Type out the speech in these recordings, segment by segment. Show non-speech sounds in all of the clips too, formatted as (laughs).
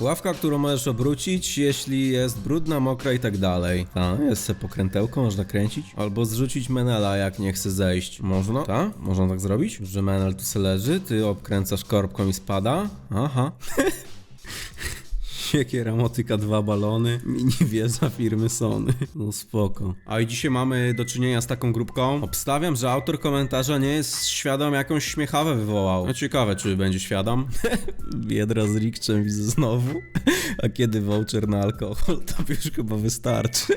Ławka, którą możesz obrócić, jeśli jest brudna, mokra i tak dalej. Ta, jest se pokrętełko, można kręcić. Albo zrzucić menela, jak nie chce zejść. Można? Ta? Można tak zrobić? Że menel tu se leży, ty obkręcasz korbką i spada? Aha. (laughs) Siekiera, motyka, dwa balony, mini wieża firmy Sony. No spoko. A i dzisiaj mamy do czynienia z taką grupką. Obstawiam, że autor komentarza nie jest świadom, jakąś śmiechawę wywołał. No ciekawe, czy będzie świadom. (laughs) Biedra z Rikczem widzę znowu. (laughs) A kiedy voucher na alkohol, to już chyba wystarczy.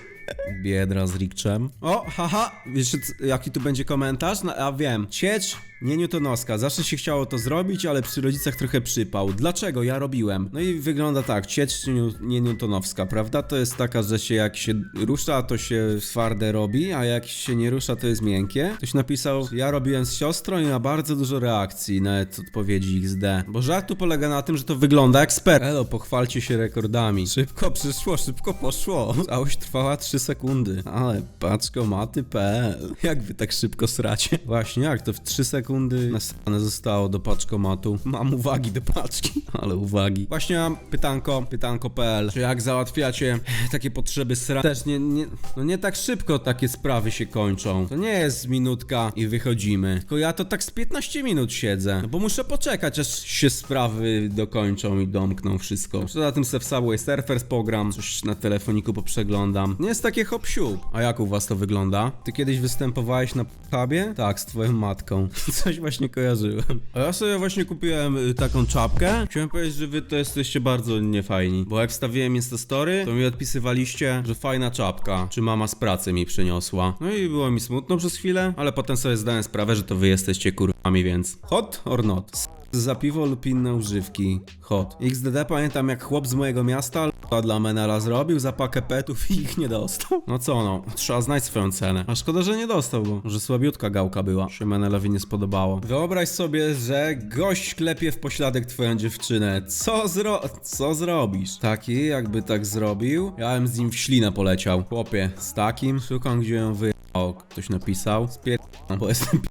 Biedra z Rikczem. O, haha, wiesz jaki tu będzie komentarz? No, a wiem. Ciecz nie Newtonowska. Zawsze się chciało to zrobić, ale przy rodzicach trochę przypał. Dlaczego? Ja robiłem. No i wygląda tak, ciecz nie- Newtonowska, prawda? To jest taka, że się jak się rusza, to się twarde robi, a jak się nie rusza, to jest miękkie. Ktoś napisał, ja robiłem z siostrą i ma bardzo dużo reakcji, nawet odpowiedzi XD. Bo żart tu polega na tym, że to wygląda jak sper. Elo, pochwalcie się rekordami. Szybko przyszło, szybko poszło. Całość trwała 3 sekundy. Ale paczkomaty.pl Jak wy tak szybko sracie? Właśnie, jak to w 3 sekundy nasrane zostało do paczkomatu. Mam uwagi do paczki, (laughs) ale uwagi. Właśnie mam pytanko, pytanko.pl Czy jak załatwiacie takie potrzeby sra... Też nie, nie, no nie tak szybko takie sprawy się kończą. To nie jest minutka i wychodzimy. Tylko ja to tak z 15 minut siedzę. No bo muszę poczekać, aż się sprawy dokończą i domkną wszystko. Poza tym se w Subway Surfers pogram, coś na telefoniku poprzeglądam. Nie jest takie hop siup. A jak u was to wygląda? Ty kiedyś występowałeś na pubie? Tak, z twoją matką. (laughs) Coś właśnie kojarzyłem. A ja sobie właśnie kupiłem y, taką czapkę. Chciałem powiedzieć, że wy to jesteście bardzo niefajni. Bo jak wstawiłem Instastory, to mi odpisywaliście, że fajna czapka. Czy mama z pracy mi przyniosła. No i było mi smutno przez chwilę, ale potem sobie zdałem sprawę, że to wy jesteście kurwami, więc hot or not? Za piwo lub inne używki. Hot. XDD pamiętam jak chłop z mojego miasta l**a dla Menela zrobił za pakę petów i ich nie dostał. No co no, trzeba znać swoją cenę. A szkoda, że nie dostał, bo że słabiutka gałka była. Się Menelowi nie spodobało. Wyobraź sobie, że gość klepie w pośladek twoją dziewczynę. Co zro... co zrobisz? Taki jakby tak zrobił, ja bym z nim w ślinę poleciał. Chłopie, z takim szukam gdzie ją wy... O, ktoś napisał. Spier... bo jestem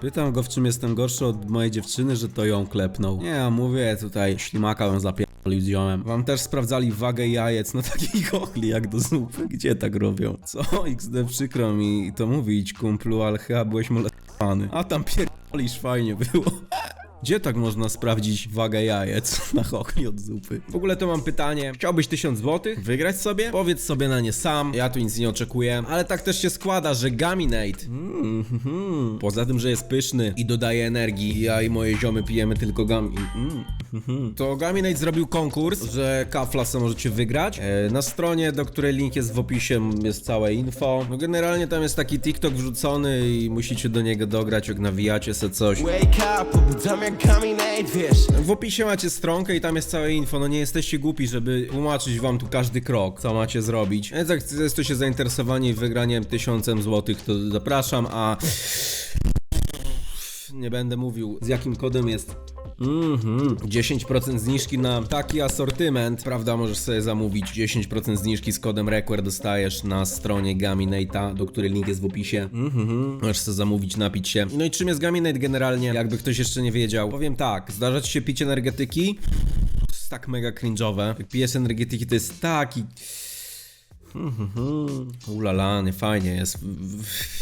Pytam go, w czym jestem gorszy od mojej dziewczyny, że to ją klepnął. Nie, ja mówię tutaj, ślimaka ją zapierdolił Wam też sprawdzali wagę jajec na takiej chochli (laughs) jak do zupy? Gdzie tak robią? Co? XD przykro mi to mówić, kumplu, ale chyba byłeś molestowany. A tam pierdolisz, (laughs) fajnie było. Gdzie tak można sprawdzić wagę jajec (laughs) na chochli od zupy? W ogóle to mam pytanie. Chciałbyś 1000 zł? Wygrać sobie? Powiedz sobie na nie sam. Ja tu nic nie oczekuję. Ale tak też się składa, że Gaminate. Mm, mhm. Poza tym, że jest pyszny i dodaje energii. Ja i moje ziomy pijemy tylko gam... Mm, mhm. To Gaminate zrobił konkurs, że kafla sobie możecie wygrać. E, na stronie, do której link jest w opisie, jest całe info. No generalnie tam jest taki TikTok wrzucony i musicie do niego dograć, jak nawijacie se coś. Wake up, jak Gaminate, wiesz W opisie macie stronkę i tam jest całe info. No nie jesteście głupi, żeby tłumaczyć wam tu każdy krok, co macie zrobić. Więc jak jesteście zainteresowani wygraniem tysiącem złotych, to zapraszam, a nie będę mówił z jakim kodem jest. Mhm. 10% zniżki na taki asortyment, prawda? Możesz sobie zamówić 10% zniżki z kodem Requer dostajesz na stronie Gaminate'a, do której link jest w opisie. Mhm. Możesz sobie zamówić, napić się. No i czym jest Gaminate generalnie? Jakby ktoś jeszcze nie wiedział. Powiem tak, zdarza ci się pić energetyki? To jest tak mega cringe'owe. Jak pijesz energetyki, to jest taki... Ulala, nie fajnie jest.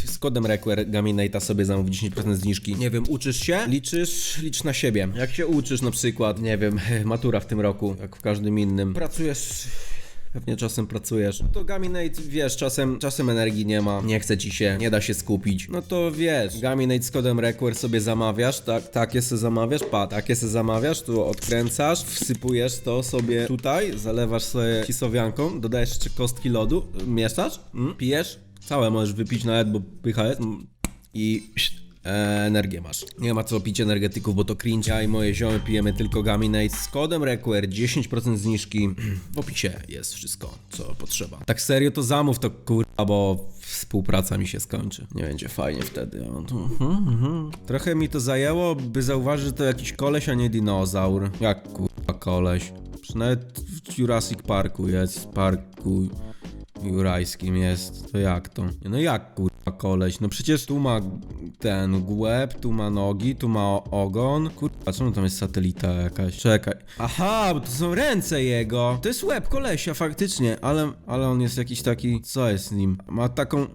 Z kodem Requer Gaminate'a sobie zamówić 10% zniżki. Nie wiem, uczysz się? Liczysz? Licz na siebie. Jak się uczysz na przykład, nie wiem, (laughs) matura w tym roku, jak w każdym innym. Pracujesz... Pewnie czasem pracujesz. To Gaminate, wiesz, czasem, czasem energii nie ma, nie chce ci się, nie da się skupić. No to wiesz, Gaminate z kodem Requer sobie zamawiasz, tak, takie se zamawiasz, pa, takie se zamawiasz, tu odkręcasz, wsypujesz to sobie tutaj, zalewasz sobie kisowianką, dodajesz jeszcze kostki lodu, mieszasz, mm, pijesz, całe możesz wypić nawet, bo jest, mm, i e, energię masz. Nie ma co pić energetyków, bo to cringe. Ja i moje ziomy pijemy tylko Gaminate z kodem Requer 10% zniżki. (clears throat) W opisie jest wszystko, co potrzeba. Tak serio to zamów to kurwa, bo współpraca mi się skończy. Nie będzie fajnie wtedy. Mhm, mhm. Trochę mi to zajęło, by zauważyć, że to jakiś koleś, a nie dinozaur. Jak kurwa koleś? Przynajmniej w Jurassic Parku jest, parku jurajskim jest. To jak to? No jak kurwa koleś? No przecież tu ma ten łeb, tu ma nogi, tu ma ogon. Kurwa, czemu tam jest satelita jakaś? Czekaj. Aha, bo to są ręce jego. To jest łeb kolesia, faktycznie, ale, ale on jest jakiś taki... Co jest z nim? Ma taką...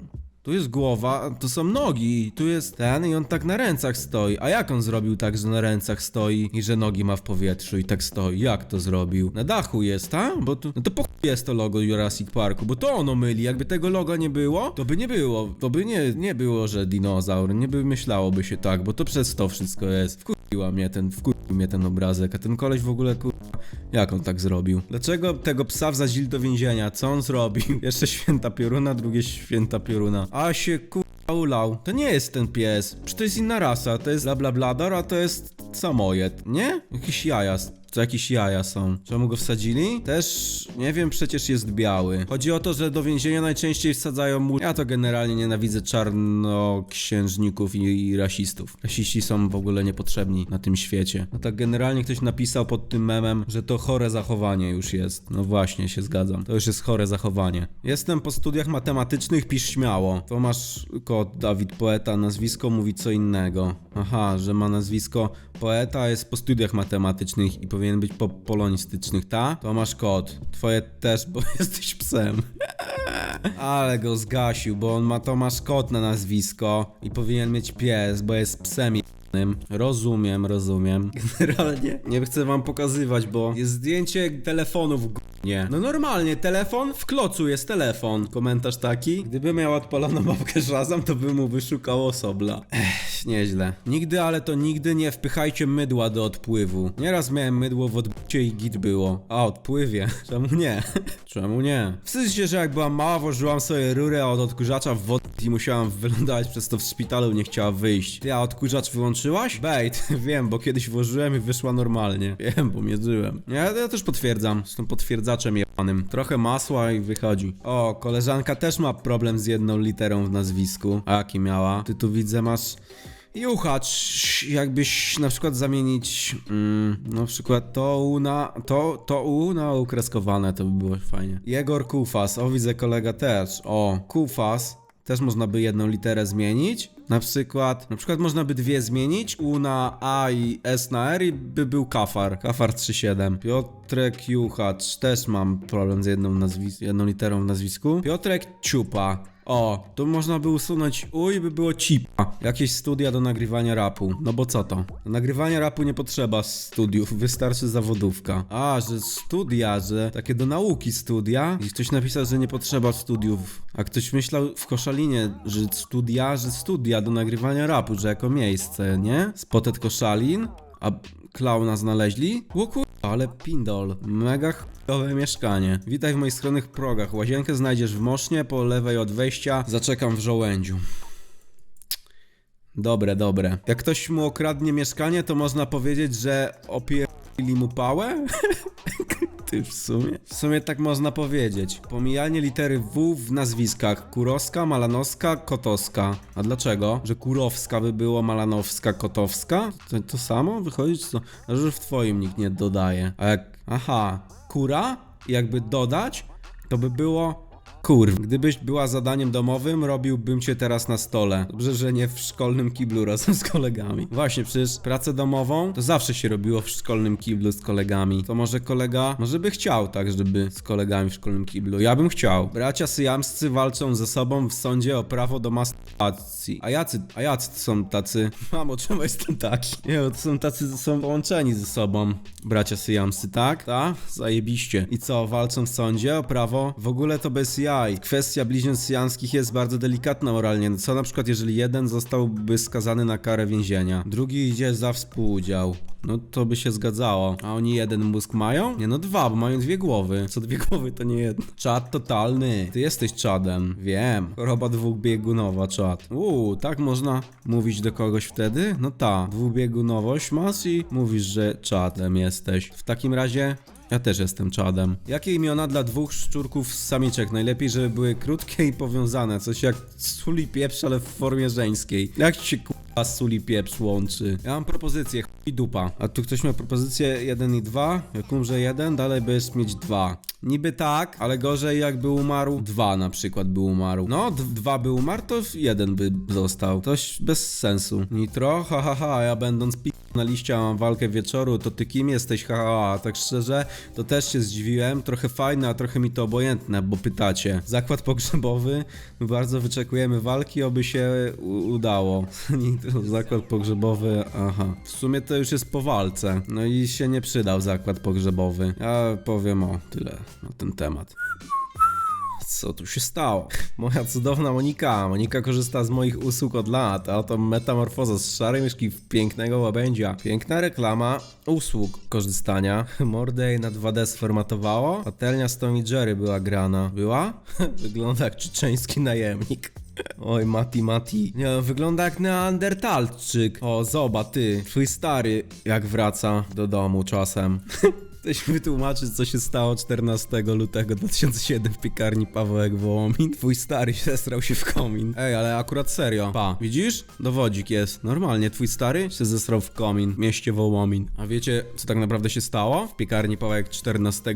Tu jest głowa, tu są nogi, tu jest ten i on tak na rękach stoi. A jak on zrobił tak, że na rękach stoi i że nogi ma w powietrzu i tak stoi? Jak to zrobił? Na dachu jest, a? Bo tu... No to po chuj jest to logo Jurassic Parku, bo to ono myli. Jakby tego loga nie było, to by nie było. To by nie, nie było, że dinozaur. Nie by myślałoby się tak, bo to przez to wszystko jest. Wkurwiła mnie ten, wkurwił mnie ten obrazek, a ten koleś w ogóle kurwa... Jak on tak zrobił? Dlaczego tego psa wzazili do więzienia? Co on zrobił? (laughs) Jeszcze święta pioruna, drugie święta pioruna. A się kurwa ulał. To nie jest ten pies. Czy to jest inna rasa? To jest blablablador, a to jest samojed. Nie? Jakiś jajas. To jakieś jaja są. Czemu go wsadzili? Też nie wiem, przecież jest biały. Chodzi o to, że do więzienia najczęściej wsadzają mu. Ja to generalnie nienawidzę czarnoksiężników i, i rasistów. Rasiści są w ogóle niepotrzebni na tym świecie. No tak generalnie ktoś napisał pod tym memem, że to chore zachowanie już jest. No właśnie, się zgadzam. To już jest chore zachowanie. Jestem po studiach matematycznych, pisz śmiało. Tomasz Kot, Dawid Poeta, nazwisko mówi co innego. Aha, że ma nazwisko poeta, jest po studiach matematycznych i powinien być po polonistycznych, ta? Tomasz Kot, twoje też, bo (laughs) jesteś psem. (laughs) Ale go zgasił, bo on ma Tomasz Kot na nazwisko i powinien mieć pies, bo jest psem. Rozumiem, rozumiem. (laughs) Generalnie nie chcę wam pokazywać, bo jest zdjęcie telefonu w nie. No normalnie, telefon w klocu jest telefon. Komentarz taki. Gdyby miał odpaloną mapkę Shazam, to by mu wyszukał osobla. Ech, nieźle. Nigdy, ale to nigdy nie wpychajcie mydła do odpływu. Nieraz miałem mydło w odbicie i git było. A, odpływie. (laughs) Czemu nie? (laughs) Czemu nie? Wstydź się, że jak byłam mała, włożyłam sobie rurę od odkurzacza w wodę i musiałam wylądować przez to w szpitalu, nie chciała wyjść. Ty, a odkurzacz wyłączyłaś? Bait, (laughs) wiem, bo kiedyś włożyłem i wyszła normalnie. Wiem, bo mierzyłem. Ja, ja też potwierdzam, z tym potwierdzaczem jebanym. Trochę masła i wychodzi. O, koleżanka też ma problem z jedną literą w nazwisku. A jaki miała? Ty tu widzę masz... Juchacz, jakbyś na przykład zamienić mm, na przykład to u na to, to u na ukreskowane, to by było fajnie. Jegor Kufas, o widzę kolega też. O, Kufas, też można by jedną literę zmienić. Na przykład, na przykład można by dwie zmienić, U na A i S na R i by był Kafar. Kafar 3.7. Piotrek Juchacz, też mam problem z jedną, nazwis- jedną literą w nazwisku. Piotrek Ciupa. O, tu można by usunąć U i by było cipa. Jakieś studia do nagrywania rapu. No bo co to? Nagrywania rapu nie potrzeba studiów, wystarczy zawodówka. A, że studia, że takie do nauki studia. I ktoś napisał, że nie potrzeba studiów. A ktoś myślał w Koszalinie, że studia, że studia do nagrywania rapu, że jako miejsce, nie? Spotet Koszalin. A klauna znaleźli? O kur... ale pindol. Mega chujowe mieszkanie. Witaj w moich skromnych progach. Łazienkę znajdziesz w Mosznie, po lewej od wejścia. Zaczekam w żołędziu. Dobre, dobre. Jak ktoś mu okradnie mieszkanie, to można powiedzieć, że opierili mu pałę? (laughs) Ty w sumie? W sumie tak można powiedzieć. Pomijanie litery W w nazwiskach. Kurowska, Malanowska, Kotowska. A dlaczego? Że Kurowska by było Malanowska, Kotowska? To, to samo wychodzi? Co? A że w twoim nikt nie dodaje. A jak... Aha. Kura? Jakby dodać, to by było... Kurw, gdybyś była zadaniem domowym, robiłbym cię teraz na stole. Dobrze, że nie w szkolnym kiblu razem z kolegami. Właśnie, przecież pracę domową to zawsze się robiło w szkolnym kiblu z kolegami. To może kolega, może by chciał tak, żeby z kolegami w szkolnym kiblu. Ja bym chciał. Bracia syjamscy walczą ze sobą w sądzie o prawo do masturbacji. A jacy, a jacy to są tacy? (laughs) Mamo, czemu jestem taki? Nie, to są tacy, są połączeni ze sobą. Bracia syjamscy, tak? Tak? Zajebiście. I co, walczą w sądzie o prawo? W ogóle to bez jaj. Kwestia bliźniąt jest bardzo delikatna moralnie. No Co na przykład, jeżeli jeden zostałby skazany na karę więzienia, drugi idzie za współudział? No to by się zgadzało. A oni jeden mózg mają? Nie no dwa, bo mają dwie głowy. Co dwie (laughs) głowy to nie jedno. Czad totalny. Ty jesteś czadem. Wiem. Choroba dwubiegunowa, czad. Uuu, tak można mówić do kogoś wtedy? No ta. Dwubiegunowość masz i mówisz, że czadem jesteś. W takim razie Ja też jestem czadem. Jakie imiona dla dwóch szczurków z samiczek? Najlepiej, żeby były krótkie i powiązane. Coś jak suli pieprz, ale w formie żeńskiej. Jak się k***a suli pieprz łączy? Ja mam propozycję, chuj dupa. A tu ktoś miał propozycję 1 i 2? Jak umrze 1, dalej będziesz mieć 2. Niby tak, ale gorzej jakby umarł 2 na przykład by umarł. No, 2 by umarł, to jeden by został. Toś bez sensu. Nitro, ha ha ha, ja będąc pi na liście, mam walkę wieczoru, to ty kim jesteś, ha, ha, ha. Tak szczerze, to też się zdziwiłem. Trochę fajne, a trochę mi to obojętne, bo pytacie. Zakład pogrzebowy, my bardzo wyczekujemy walki, oby się udało. (laughs) (laughs) Zakład pogrzebowy, aha. W sumie to już jest po walce. No i się nie przydał zakład pogrzebowy. Ja powiem o tyle na ten temat. Co tu się stało? Moja cudowna Monika. Monika korzysta z moich usług od lat, a oto metamorfoza z szarej myszki w pięknego łabędzia. Piękna reklama usług korzystania. (laughs) Mordę jej na 2D sformatowało. Patelnia i Jerry była grana. Była? (laughs) Wygląda jak czeczeński najemnik. Oj, Mati, Mati. Nie, wygląda jak neandertalczyk. O, zoba, ty. Twój stary, jak wraca do domu czasem. (laughs) Chcesz mi wytłumaczyć, co się stało 14 lutego 2007 w piekarni Pawełek Wołomin? Twój stary zesrał się w komin. Ej, ale akurat serio. Pa, widzisz? Dowodzik jest. Normalnie, twój stary się zesrał w komin w mieście Wołomin. A wiecie, co tak naprawdę się stało? W piekarni Pawełek 14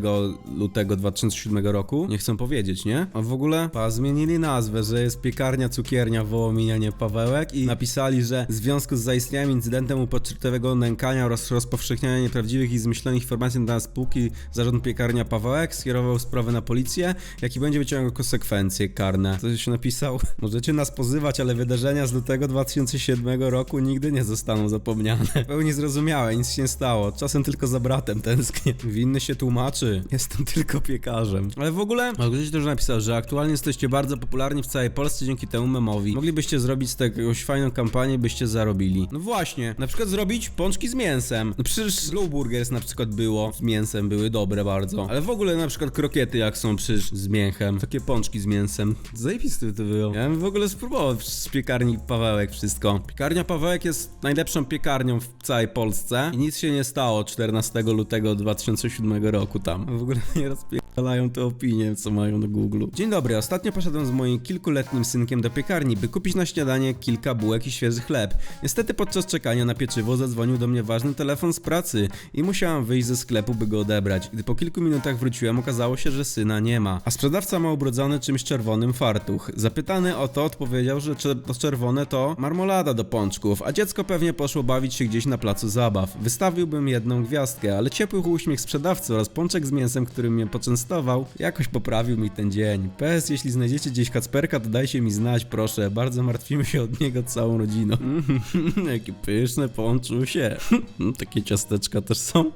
lutego 2007 roku? Nie chcę powiedzieć, nie? A w ogóle, pa, zmienili nazwę, że jest piekarnia cukiernia w Wołominie, a nie Pawełek i napisali, że w związku z zaistniałym incydentem upocztowego nękania oraz rozpowszechniania nieprawdziwych i zmyślonych informacji na spółki zarząd piekarnia Pawełek skierował sprawę na policję, jaki będzie wyciągał konsekwencje karne. Coś się napisał, (laughs) możecie nas pozywać, ale wydarzenia z lutego 2007 roku nigdy nie zostaną zapomniane. Pełni zrozumiałe, nic się nie stało, czasem tylko za bratem tęsknię. Winny się tłumaczy, jestem tylko piekarzem. Ale w ogóle, ktoś też napisał, że aktualnie jesteście bardzo popularni w całej Polsce dzięki temu memowi. Moglibyście zrobić z tego jakąś fajną kampanię, byście zarobili. No właśnie, na przykład zrobić pączki z mięsem. No przecież Blue Burgers na przykład było z mięsem, były dobre bardzo. Ale w ogóle na przykład krokiety jak są przecież z mięchem. Takie pączki z mięsem. Zajebiste to było. Ja bym w ogóle spróbował z piekarni Pawełek wszystko. Piekarnia Pawełek jest najlepszą piekarnią w całej Polsce i nic się nie stało 14 lutego 2007 roku tam. W ogóle (laughs) nie rozpierdalają te opinie, co mają na Google. Dzień dobry, ostatnio poszedłem z moim kilkuletnim synkiem do piekarni, by kupić na śniadanie kilka bułek i świeży chleb. Niestety podczas czekania na pieczywo zadzwonił do mnie ważny telefon z pracy i musiałam wyjść ze sklepu, by go odebrać. Gdy po kilku minutach wróciłem, okazało się, że syna nie ma. A sprzedawca ma ubrodzony czymś czerwonym fartuch. Zapytany o to odpowiedział, że to czerwone to marmolada do pączków, a dziecko pewnie poszło bawić się gdzieś na placu zabaw. Wystawiłbym jedną gwiazdkę, ale ciepły uśmiech sprzedawcy oraz pączek z mięsem, którym mnie poczęstował, jakoś poprawił mi ten dzień. PS, jeśli znajdziecie gdzieś kacperka, to dajcie mi znać, proszę. Bardzo martwimy się od niego całą rodziną. (laughs) Jakie pyszne pączusie. (laughs) Takie ciasteczka też są.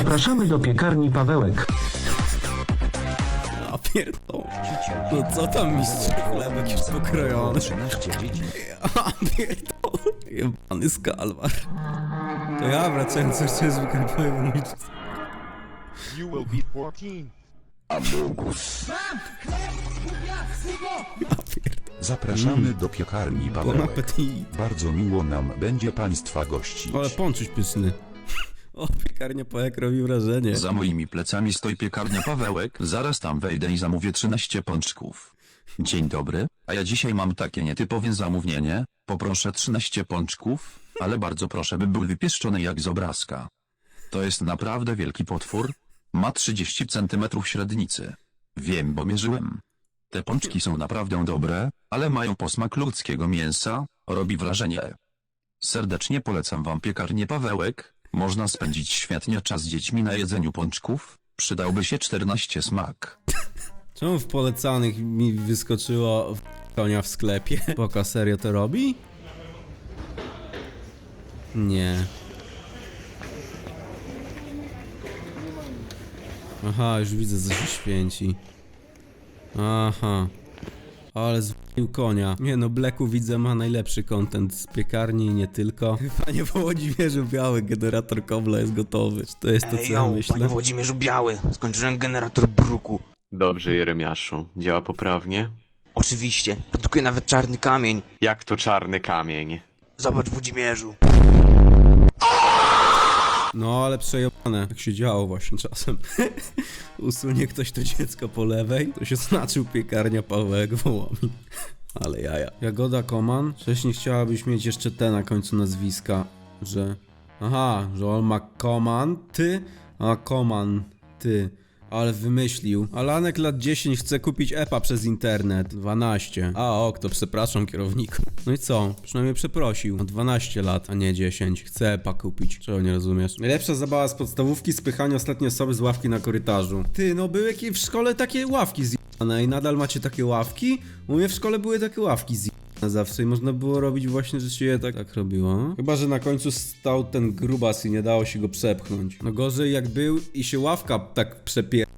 Zapraszamy do piekarni Pawełek. A pierdol. No co tam mistrz chlebek już pokrojony. 13 dzieci. A pierdol. Jebany skalwar. To ja wracając jeszcze zwykle powiem mówić. You will be 14. Zapraszamy do piekarni Bon Pawełek. appetit. Bardzo miło nam będzie Państwa gościć. Ale pączuś pyszny. O, piekarnia Pajek robi wrażenie. Za moimi plecami stoi piekarnia Pawełek, zaraz tam wejdę i zamówię 13 pączków. Dzień dobry, a ja dzisiaj mam takie nietypowe zamówienie, poproszę 13 pączków, ale bardzo proszę by były wypieszczone jak z obrazka. To jest naprawdę wielki potwór, ma 30 cm średnicy. Wiem, bo mierzyłem. Te pączki są naprawdę dobre, ale mają posmak ludzkiego mięsa, robi wrażenie. Serdecznie polecam wam piekarnię Pawełek, można spędzić świetnie czas z dziećmi na jedzeniu pączków, przydałby się 14 smak. (laughs) Czemu w polecanych mi wyskoczyło konia w sklepie? (laughs) Poka serio to robi? Nie. Aha, już widzę, co się święci. Aha. Ale zwalił konia. Nie no, Blacku widzę ma najlepszy content z piekarni i nie tylko. Panie Wołodzimierzu Biały, generator kobla jest gotowy. Czy to jest to, co Ej, ja yo, myślę? panie Włodzimierzu Biały, skończyłem generator bruku. Dobrze, Jeremiaszu. Działa poprawnie? Oczywiście, produkuje nawet czarny kamień. Jak to czarny kamień? Zobacz Włodzimierzu. No, ale przejebane, jak się działo właśnie czasem. (laughs) Usunie ktoś to dziecko po lewej, to się znaczył piekarnia Pawełek wołami. Ale jaja. Jagoda Koman? Wcześniej chciałabyś mieć jeszcze te na końcu nazwiska, że... Aha, że on ma Koman, ty, a Koman, ty. Ale wymyślił. Alanek lat 10 chce kupić EPA przez internet. 12. A ok, to przepraszam kierowniku. No i co? Przynajmniej przeprosił. Ma 12 lat, a nie 10. Chce EPA kupić. Czego nie rozumiesz? Najlepsza zabawa z podstawówki, spychanie ostatniej osoby z ławki na korytarzu. Ty, no były jakieś w szkole takie ławki zjebane i nadal macie takie ławki? U mnie w szkole były takie ławki zjebane zawsze i można było robić właśnie, że się je tak, tak robiło. Chyba, że na końcu stał ten grubas i nie dało się go przepchnąć. No gorzej jak był i się ławka tak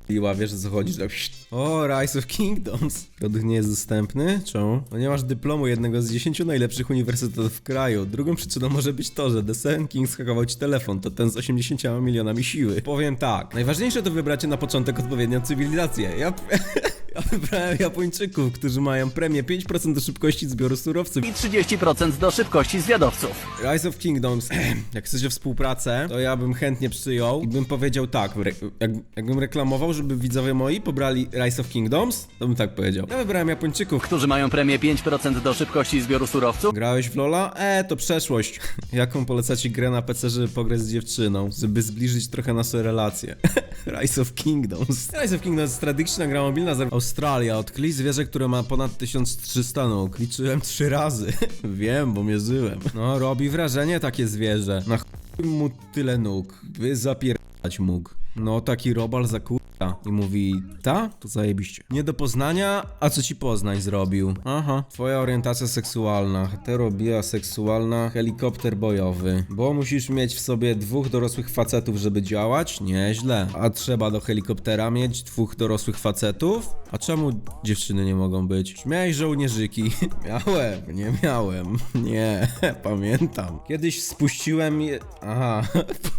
przepierdliła, wiesz o co chodzi, że tak O, Rise of Kingdoms. Produkt nie jest dostępny? Czemu? No nie masz dyplomu jednego z 10 najlepszych uniwersytetów w kraju. Drugą przyczyną może być to, że The Seven King skakował ci telefon, to ten z 80 milionami siły. Powiem tak, najważniejsze to wybracie na początek odpowiednią cywilizację. Ja... (laughs) Ja wybrałem Japończyków, którzy mają premię 5% do szybkości zbioru surowców. i 30% do szybkości zwiadowców. Rise of Kingdoms, (clears throat) jak chcecie współpracę, to ja bym chętnie przyjął i bym powiedział tak, re- jak, jakbym reklamował, żeby widzowie moi pobrali Rise of Kingdoms, to bym tak powiedział. Ja wybrałem Japończyków. Którzy mają premię 5% do szybkości zbioru surowców. Grałeś w Lola? E, to przeszłość. (laughs) Jaką polecacie grę na PC, żeby pograć z dziewczyną? Żeby zbliżyć trochę nasze relacje. (laughs) Rise of Kingdoms. Rise of Kingdoms strategiczna gra mobilna z Australia. Odkryli zwierzę, które ma ponad 1300 nóg. Liczyłem (laughs) trzy razy. Wiem, bo mierzyłem. No, robi wrażenie takie zwierzę. Na chuj mu tyle nóg. By zapierdać mógł. No, taki robal za kurwa. I mówi, ta? To zajebiście. Nie do poznania, a co ci Poznań zrobił? Aha. Twoja orientacja seksualna. Heterobia seksualna, helikopter bojowy. Bo musisz mieć w sobie dwóch dorosłych facetów, żeby działać? Nieźle. A trzeba do helikoptera mieć dwóch dorosłych facetów? A czemu dziewczyny nie mogą być? Miałeś żołnierzyki? (laughs) miałem, nie miałem. (laughs) Nie, (laughs) pamiętam. Kiedyś spuściłem je... Aha.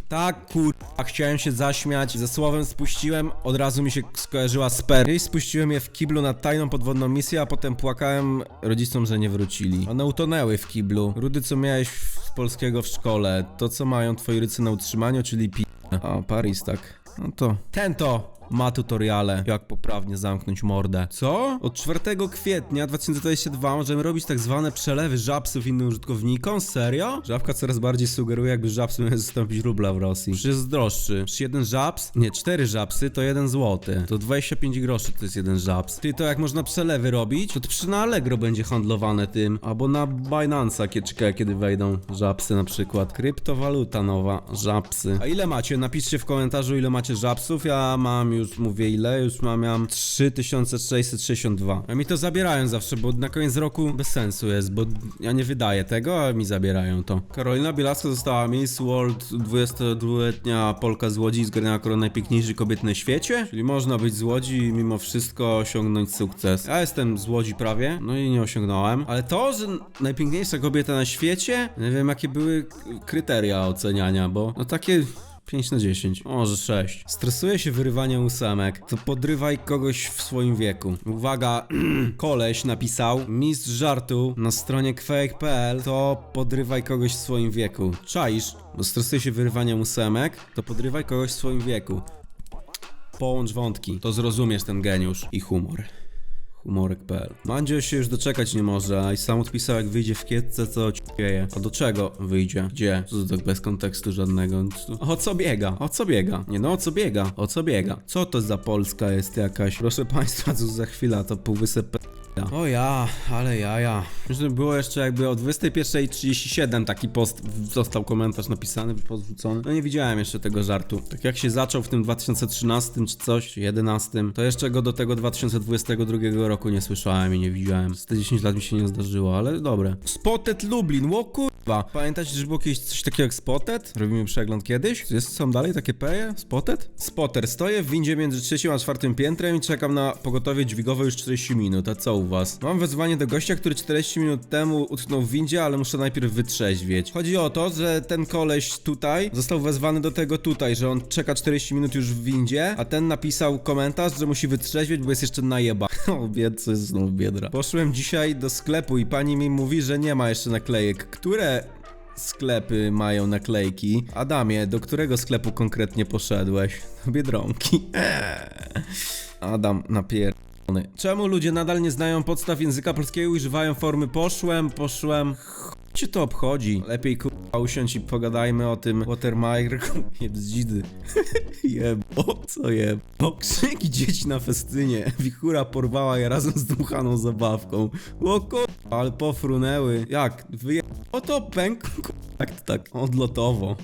tak, kurwa, chciałem się zaśmiać. Ze słowem spuściłem, razu mi się skojarzyła sper. Kiedyś spuściłem je w kiblu na tajną podwodną misję, a potem płakałem rodzicom, że nie wrócili. One utonęły w kiblu. Rudy, co miałeś w polskiego w szkole, to co mają twoi rycy na utrzymaniu, czyli pi... A, Paris, tak. No to... Ten to! Ma tutoriale, jak poprawnie zamknąć mordę. Co? Od 4 kwietnia 2022 możemy robić tak zwane przelewy żabsów innym użytkownikom? Serio? Żabka coraz bardziej sugeruje, jakby żabsy miały zastąpić rubla w Rosji. Przecież jest droższy. Przecież jeden żabs, nie, cztery żabsy to jeden złoty. To 25 groszy to jest jeden żabs. Ty, to jak można przelewy robić, to, to przy na Allegro będzie handlowane tym. Albo na Binance'a, kie- czekaj, kiedy wejdą żabsy na przykład. Kryptowaluta nowa, żabsy. A ile macie? Napiszcie w komentarzu, ile macie żabsów. Ja mam już, mówię ile, już mam, miałem 3662. A mi to zabierają zawsze, bo na koniec roku bez sensu jest, bo ja nie wydaję tego, a mi zabierają to. Karolina Bielaska została Miss World 22-letnia Polka z Łodzi zgarniała koronę najpiękniejszych kobiet na świecie. Czyli można być z Łodzi i mimo wszystko osiągnąć sukces. Ja jestem z Łodzi prawie, no i nie osiągnąłem. Ale to, że najpiękniejsza kobieta na świecie, nie wiem jakie były kryteria oceniania, bo no takie 5 na 10, może 6. Stresuje się wyrywaniem ósemek, to podrywaj kogoś w swoim wieku. Uwaga, (clears throat) koleś napisał mistrz żartu na stronie kwake.pl to podrywaj kogoś w swoim wieku. Czaisz, bo stresuje się wyrywaniem ósemek, to podrywaj kogoś w swoim wieku. Połącz wątki, to zrozumiesz ten geniusz i humor humorek.pl Mandzio się już doczekać nie może, a i sam odpisał jak wyjdzie w kietce, co ćpieje. A do czego wyjdzie? Gdzie? Co tak bez kontekstu żadnego? O co biega? O co biega? Nie no, o co biega? O co biega? Co to za Polska jest jakaś? Proszę państwa, co za chwila, to półwysep o ja, ale jaja. Myślę, że było jeszcze jakby o 21.37 taki post, został komentarz napisany, post wrzucony. No nie widziałem jeszcze tego żartu. Tak jak się zaczął w tym 2013 czy coś, czy 11, to jeszcze go do tego 2022 roku nie słyszałem i nie widziałem. Z te 10 lat mi się nie zdarzyło, ale dobre. Spotted Lublin, ło kurwa. Pamiętacie, że było kiedyś coś takiego jak Spotted? Robimy przegląd kiedyś? Jest, są dalej takie peje? Spotted? Spotter. Stoję w windzie między trzecim a czwartym piętrem i czekam na pogotowie dźwigowe już 40 minut. A co u was? Mam wezwanie do gościa, który 40 minut temu utknął w windzie, ale muszę najpierw wytrzeźwieć. Chodzi o to, że ten koleś tutaj został wezwany do tego tutaj, że on czeka 40 minut już w windzie, a ten napisał komentarz, że musi wytrzeźwieć, bo jest jeszcze najeba. (laughs) O, bied, co jest znów biedra. Poszłem dzisiaj do sklepu i pani mi mówi, że nie ma jeszcze naklejek. Które sklepy mają naklejki. Adamie, do którego sklepu konkretnie poszedłeś? Do Biedronki. (laughs) Eee. Adam napierdolony. Czemu ludzie nadal nie znają podstaw języka polskiego i używają formy poszłem, poszłem? Cię to obchodzi. Lepiej kurwa usiądź i pogadajmy o tym Watermarku. (laughs) Jebzdzidy. (laughs) Jebo, co jebo? Krzyki dzieci na festynie. Wichura porwała je razem z dmuchaną zabawką. O kurwa, ale pofrunęły. Jak? Wyje... O to pęk... (laughs) To tak odlotowo.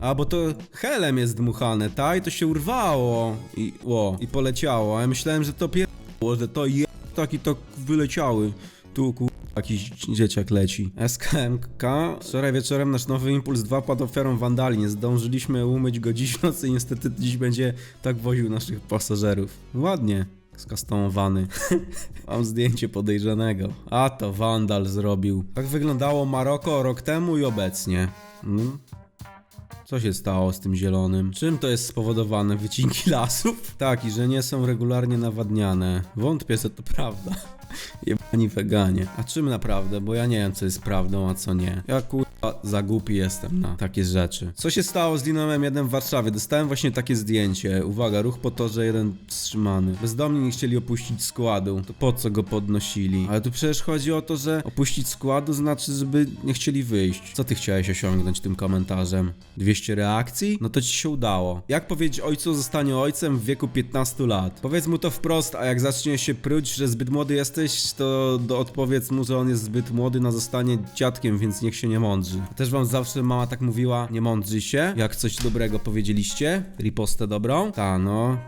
A, bo to helem jest dmuchane, tak? I to się urwało. I, o, i poleciało. A ja myślałem, że to pierdło, że to je... Tak i to wyleciały. Tu ku... Jakiś dzieciak leci. SKMK. Wczoraj wieczorem nasz nowy Impuls 2 padł ofiarą wandali. Nie zdążyliśmy umyć go dziś w nocy i niestety dziś będzie tak woził naszych pasażerów. Ładnie. Skustomowany. (laughs) Mam zdjęcie podejrzanego. A to wandal zrobił. Tak wyglądało Maroko rok temu i obecnie. Mm. Co się stało z tym zielonym? Czym to jest spowodowane? Wycinki (laughs) lasów? Tak, i że nie są regularnie nawadniane. Wątpię, że to prawda. Jebani weganie. A czym naprawdę? Bo ja nie wiem, co jest prawdą, a co nie. Ja kurwa za głupi jestem na takie rzeczy. Co się stało z Linomem 1 w Warszawie? Dostałem właśnie takie zdjęcie. Uwaga, ruch po torze jeden wstrzymany. Bezdomni nie chcieli opuścić składu. To po co go podnosili? Ale tu przecież chodzi o to, że opuścić składu znaczy, żeby nie chcieli wyjść. Co ty chciałeś osiągnąć tym komentarzem? 200 reakcji? No to ci się udało. Jak powiedzieć ojcu zostanie ojcem w wieku 15 lat? Powiedz mu to wprost, a jak zacznie się pruć, że zbyt młody jesteś, to do odpowiedz mu, że on jest zbyt młody na zostanie dziadkiem, więc niech się nie mądrzy. Też wam zawsze mama tak mówiła, nie mądrzy się, jak coś dobrego powiedzieliście. Ripostę dobrą? Ta, no.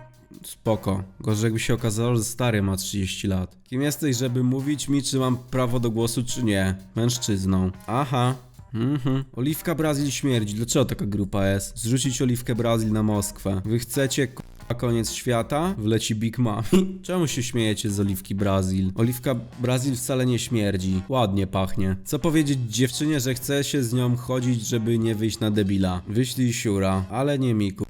Spoko. Gorzej jakby się okazało, że stary ma 30 lat. Kim jesteś, żeby mówić mi, czy mam prawo do głosu, czy nie? Mężczyzną. Aha. Mhm. Oliwka Brazil śmierdzi. Dlaczego taka grupa jest? Zrzucić Oliwkę Brazil na Moskwę. Wy chcecie k***a koniec świata? Wleci Big Mami. (laughs) Czemu się śmiejecie z Oliwki Brazil? Oliwka Brazil wcale nie śmierdzi. Ładnie pachnie. Co powiedzieć dziewczynie, że chce się z nią chodzić, żeby nie wyjść na debila? Wyślij siura, ale nie mi ku...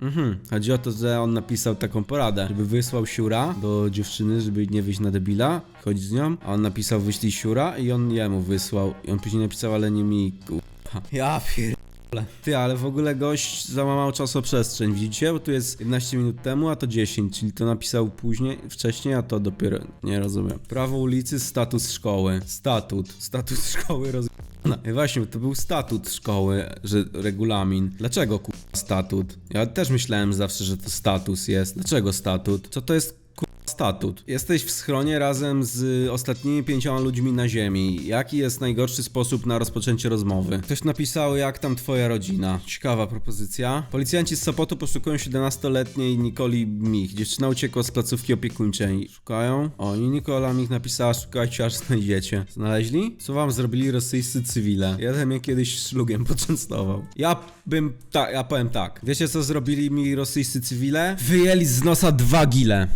Mhm. Chodzi o to, że on napisał taką poradę, żeby wysłał siura do dziewczyny, żeby nie wyjść na debila, chodzić z nią, a on napisał wyślij siura i on jemu wysłał. I on później napisał, ale nie mi, kurwa. (laughs) Ja pier... Ty, ale w ogóle gość załamał czasoprzestrzeń, widzicie? Bo tu jest 11 minut temu, a to 10, czyli to napisał później, wcześniej, a to dopiero, nie rozumiem. Prawo ulicy, status szkoły. Statut. Status (laughs) szkoły roz... No właśnie, to był statut szkoły, że regulamin. Dlaczego kurwa statut? Ja też myślałem zawsze, że to status jest. Dlaczego statut? Co to jest statut? Jesteś w schronie razem z ostatnimi pięcioma ludźmi na ziemi. Jaki jest najgorszy sposób na rozpoczęcie rozmowy? Ktoś napisał, jak tam twoja rodzina. Ciekawa propozycja. Policjanci z Sopotu poszukują 17-letniej Nikoli Mich. Dziewczyna uciekła z placówki opiekuńczej. Szukają? O, i Nikola Mich napisała, szukajcie aż znajdziecie. Znaleźli? Co wam zrobili rosyjscy cywile? Jeden mnie kiedyś szlugiem (laughs) poczęstował. Ja bym, tak, ja powiem tak. Wiecie co zrobili mi rosyjscy cywile? Wyjęli z nosa dwa gile.